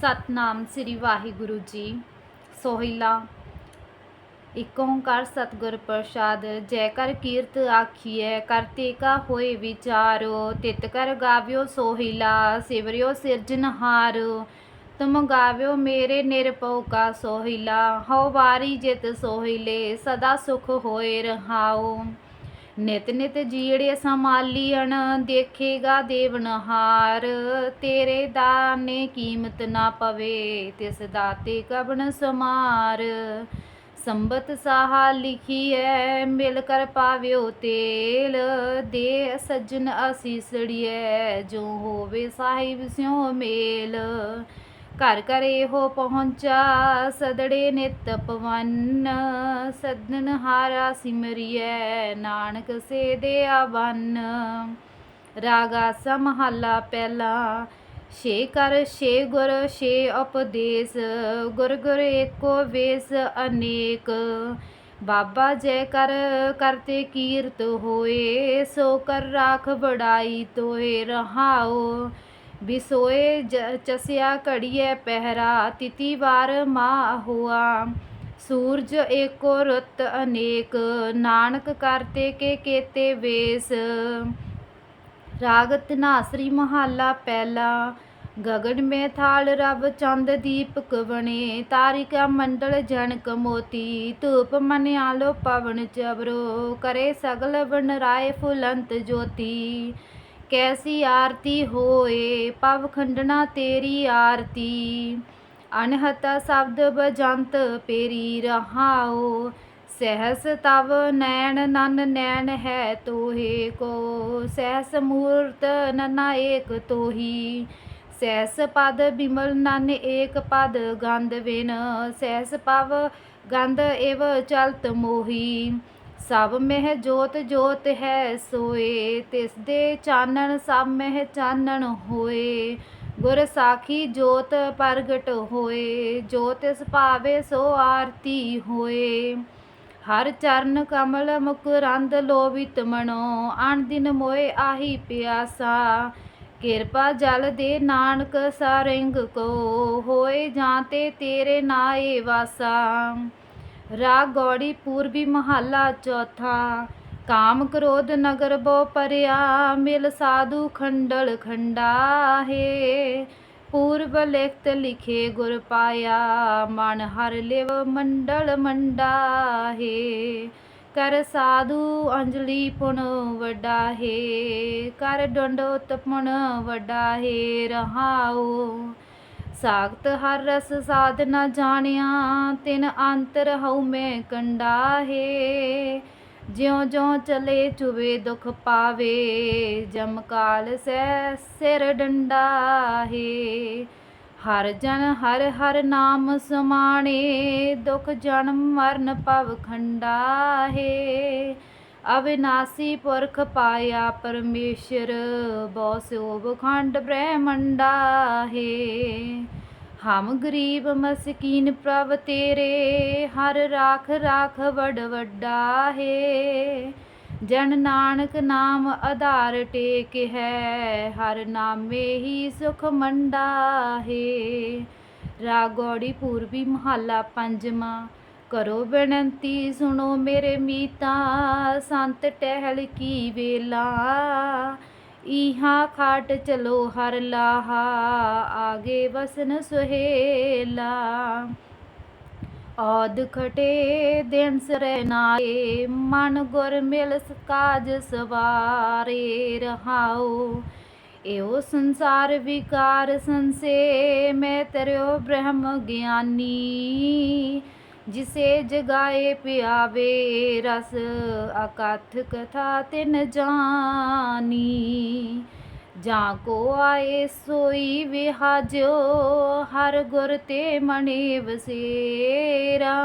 ਸਤਨਾਮ ਸ੍ਰੀ ਵਾਹਿਗੁਰੂ ਜੀ। ਸੋਹਿਲਾ, ਇਕ ਓੰਕਾਰ ਸਤਿਗੁਰ ਪ੍ਰਸਾਦ ਜੈ ਕਰ ਕੀਰਤ ਆਖੀਐ ਕਰਤੇ ਕਾ ਹੋਏ ਵਿਚਾਰੋ, ਤਿਤ ਕਰ ਗਾਵਿਓ ਸੋਹਿਲਾ, ਸਿਵਰਿਓ ਸਿਰਜਨਹਾਰ ਤੁਮ ਗਾਵਿਓ ਮੇਰੇ ਨਿਰਭਉ ਕਾ ਸੋਹਿਲਾ, ਹਉ ਵਾਰੀ ਜਿਤ ਸੋਹਿਲੇ, ਸਦਾ ਸੁਖ ਹੋਏ ਰਹਾਓ। ਨਿਤ ਨਿਤ ਜੀੜੇ ਸੰਭਾਲੀਣ ਦੇਖੇਗਾ ਦੇਵਨਹਾਰ ਤੇਰੇ ਦਾਨੇ ਕੀਮਤ ਨਾ ਪਵੇ, ਤਿਸ ਦਾਤੇ ਕਬਨ ਸਮਾਰ। ਸੰਬਤ ਸਾਹਾ ਲਿਖੀਐ, ਮਿਲ ਕਰ ਪਾਵਿਓ ਤੇਲ। ਦੇ ਸੱਜਣ ਅਸੀਸੜੀਐ ਜੋ ਹੋਵੇ ਸਾਹਿਬ ਸਿਉ ਮੇਲ। ਘਰ ਘਰ ਇਹੋ ਪਹੁੰਚਾ, ਸਦੜੇ ਨਿਤ ਪਵਨ ਸਦਨ ਹਾਰਾ ਸਿਮਰਿਐ, ਨਾਨਕ ਸੇ ਦੇ ਆਵਨ। ਰਾਗਾ ਸਮਹੱਲਾ ਪਹਿਲਾ, ਛੇ ਕਰ, ਛੇ ਗੁਰ, ਛੇ ਉਪਦੇਸ, ਗੁਰ ਗੁਰ ਏਕੋ ਵੇਸ ਅਨੇਕ। ਬਾਬਾ ਜੈ ਕਰ ਕਰਤੇ ਕੀਰਤ ਹੋਏ, ਸੋ ਕਰ ਰਾਖ ਬੜਾਈ ਤੋਏ ਰਹਾਓ ਬਿਸੋਏ ਚਸਿਆ ਘੜੀਏ ਪਹਿਰਾ, ਤਿਤੀ ਵਾਰ ਮਾ ਹੁਆ ਸੂਰਜ ਏਕੋ ਰੁੱਤ ਅਨੇਕ, ਨਾਨਕ ਕਰਤੇ ਕੇ ਕੇਤੇ ਵੇਸ। ਰਾਗ ਧਨਾਸਰੀ ਮਹੱਲਾ ਪਹਿਲਾ, ਗਗਨ ਮੇ ਥਾਲ ਰਬ ਚੰਦ ਦੀਪਕ ਬਣੇ। ਤਾਰਿਕਾ ਮੰਡਲ ਜਨਕ ਮੋਤੀ, ਧੂਪ ਮਨਿਆਲੋ ਪਵਨ ਚਬਰੋ। ਕਰੇ ਸਗਲ ਬਨ ਰਾਏ ਫੁਲੰਤ ਜੋਤੀ। ਕੈਸੀ ਆਰਤੀ ਹੋਏ, ਪਵ ਖੰਡਨਾ ਤੇਰੀ ਆਰਤੀ। ਅਨਹਤਾ ਸ਼ਬਦ ਬਜੰਤ ਪੇਰੀ ਰਹਾਓ ਸਹਿਸ ਤਵ ਨੈਣ ਨਨ ਨੈਣ ਹੈ ਤੋਹੇ ਕੋ। ਸਹਿਸ ਮੂਰਤ ਨਨਾ ਏਕ ਤੋਹੀ, ਸਹਿਸ ਪਦ ਬਿਮਲ ਨਨ ਏਕ ਪਦ ਗੰਧ ਵਿਨ ਸਹਿਸ ਪਵ ਗੰਧ ਏਵ ਚਲਤ ਮੋਹੀ ਸਭ ਮਹਿ ਜੋਤ ਜੋਤ ਹੈ ਸੋਏ, ਤਿਸ ਦੇ ਚਾਨਣ ਸਭ ਮਹਿ ਚਾਨਣ ਹੋਏ। ਗੁਰ ਸਾਖੀ ਜੋਤ ਪ੍ਰਗਟ ਹੋਏ, ਜੋ ਤਿਸ ਭਾਵੇ ਸੋ ਆਰਤੀ ਹੋਏ। ਹਰ ਚਰਨ ਕਮਲ ਮੁਕਰੰਦ ਲੋਭਿਤ ਮਨੋ, ਅਣ ਦਿਨ ਮੋਏ ਆਹੀ ਪਿਆਸਾ। ਕਿਰਪਾ ਜਲ ਦੇ ਨਾਨਕ ਸਾਰੰਗ ਕੋ, ਹੋਏ ਜਾਂ ਤੇ ਤੇਰੇ ਨਾਏ ਵਾਸਾ। ਰਾਗ ਗੌੜੀ ਪੂਰਬੀ ਮਹੱਲਾ ਚੌਥਾ। ਕਾਮ ਕ੍ਰੋਧ ਨਗਰ ਬੋ ਪਰਿਆ, ਮਿਲ ਸਾਧੂ ਖੰਡਲ ਖੰਡਾ ਹੈ ਪੂਰਬ ਲਿਖਤ ਲਿਖੇ ਗੁਰ ਪਾਇਆ, ਮਨ ਹਰ ਲਿਵ ਮੰਡਲ ਮੰਡਾ ਹੈ ਕਰ ਸਾਧੂ ਅੰਜਲੀ ਪੁਨ ਵਡਾ ਹੈ ਕਰ ਡੰਡੋਤ ਪੁਨ ਵਡਾ ਹੈ ਰਹਾਓ ਸਾਖਤ ਹਰ ਰਸ ਸਾਧਨਾ ਜਾਣਿਆ, ਤਿਨ ਅੰਤਰ ਹਉ ਮੈਂ ਕੰਡਾ ਹੈ ਜਿਉ ਜਿਉ ਚਲੇ ਚੁਵੇ ਦੁਖ ਪਾਵੇ, ਜਮ ਕਾਲ ਸੈ ਸਿਰ ਡੰਡਾ ਹੈ ਹਰ ਜਨ ਹਰ ਹਰ ਨਾਮ ਸਮਾਣੇ, ਦੁਖ ਜਨਮ ਮਰਨ ਭਵ ਖੰਡਾ ਹੈ ਅਵਿਨਾਸੀ ਪੁਰਖ ਪਾਇਆ ਪਰਮੇਸ਼ਰ ਬੋ ਸੋਭ ਖੰਡ ਬ੍ਰਹਮੰਡਾ ਹੈ। ਹਮ ਗਰੀਬ ਮਸਕੀਨ ਪ੍ਰਭ ਤੇਰੇ, ਹਰ ਰਾਖ ਰਾਖ ਵਡ ਵੱਡਾ ਹੈ। ਜਨ ਨਾਨਕ ਨਾਮ ਆਧਾਰ ਟੇਕ ਹੈ, ਹਰ ਨਾਮੇ ਹੀ ਸੁਖ ਮੰਡਾ ਹੈ। ਰਾਗੋੜੀ ਪੂਰਬੀ ਮਹੱਲਾ ਪੰਜਵਾਂ ਕਰੋ ਬੇਨੰਤੀ ਸੁਣੋ ਮੇਰੇ ਮੀਤਾ, ਸੰਤ ਟਹਿਲ ਕੀ ਵੇਲਾ। ਇਹਾ ਖਾਟ ਚਲੋ ਹਰ ਲਾਹਾ, ਆਗੇ ਵਸਨ ਸੁਹੇਲਾ। ਔਦ ਖਟੇ ਦਿਨ ਸਰੇ ਨਾਏ, ਮਨ ਗੁਰ ਮਿਲ ਕਾਜ ਸਵਾਰੇ ਰਹਾਉ। ਇਹੋ ਸੰਸਾਰ ਵਿਕਾਰ ਸੰਸੇ, ਮੈਂ ਤਰਿਓ ਬ੍ਰਹਮ ਗਿਆਨੀ। ਜਿਸੇ ਜਗਾਏ ਪਿਆਵੇ ਰਸ, ਅਕਥ ਕਥਾ ਤਿਨ ਜਾਨੀ। ਜਾਂ ਕੋ ਆਏ ਸੋਈ ਵਿਹਾਜੋ, ਹਰ ਗੁਰ ਤੇ ਮਣੇ ਵਸੇਰਾ।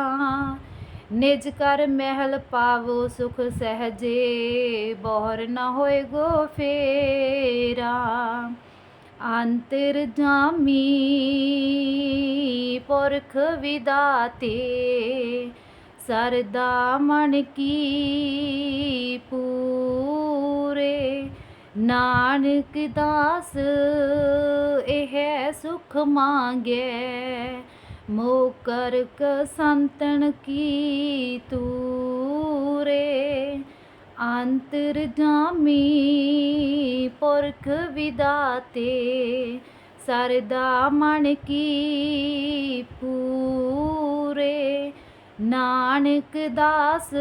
ਨਿਜ ਕਰ ਮਹਿਲ ਪਾਵੋ ਸੁਖ ਸਹਜੇ, ਬੋਹਰ ਨਾ ਹੋਏ ਗੋ ਫੇਰਾ। ਅੰਤਰ ਜਾਮੀ ਪੁਰਖ ਵਿਦਾਤੇ, ਸਰਦਾ ਮਨ ਕੀ ਪੂਰੇ। ਨਾਨਕ ਦਾਸ, ਇਹ ਸੁਖ ਮੰਗੈ। ਮੋਕਰ ਕ ਸੰਤਨ ਕੀ ਤੂਰੇ। ਅੰਤਰ ਜਾਮੀ ਪੁਰਖ ਵਿਦਾਤੇ, ਸਰਦਾ ਮਨ ਕੀ ਪੂਰੇ। ਨਾਨਕ ਦਾਸ,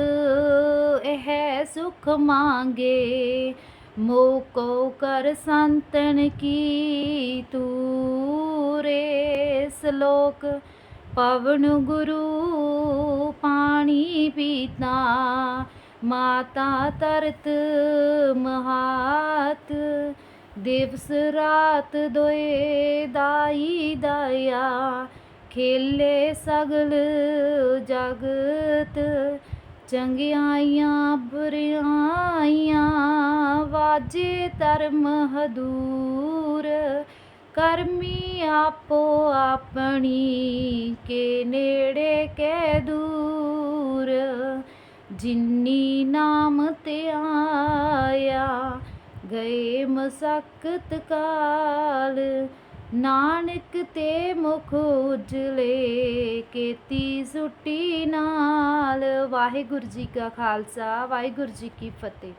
ਇਹ ਸੁਖ ਮੰਗੇ ਮੋਕੋ ਕਰ ਸੰਤਨ ਕੀ ਤੂਰੇ। ਸ਼ਲੋਕ, ਪਵਨ ਗੁਰੂ ਪਾਣੀ ਪੀਤਾ ਮਾਤਾ ਤਰਤ ਮਹਾਤ, ਦਿਵਸ ਰਾਤ ਦੋਏ ਦਾਈ ਦਇਆ, ਖੇਲੇ ਸਗਲ ਜਗਤ, ਚੰਗਿਆਈਆਂ ਬੁਰਿਆਈਆਂ ਵਾਜੇ ਧਰਮ ਹਦੂਰ, ਕਰਮੀ ਆਪੋ ਆਪਣੀ ਕੇ ਨੇੜੇ ਕੇ ਦੂਰ। ਜਿੰਨੀ ਨਾਮ ਤੇ ਆਇਆ, ਗਏ ਮਸਕਤ ਕਾਲ। ਨਾਨਕ ਤੇ ਮੁਖ ਉਜਲੇ, ਕੀਤੀ ਸੁੱਟੀ ਨਾਲ। ਵਾਹਿਗੁਰੂ ਜੀ ਕਾ ਖਾਲਸਾ, ਵਾਹਿਗੁਰੂ ਜੀ ਕੀ ਫਤਿਹ।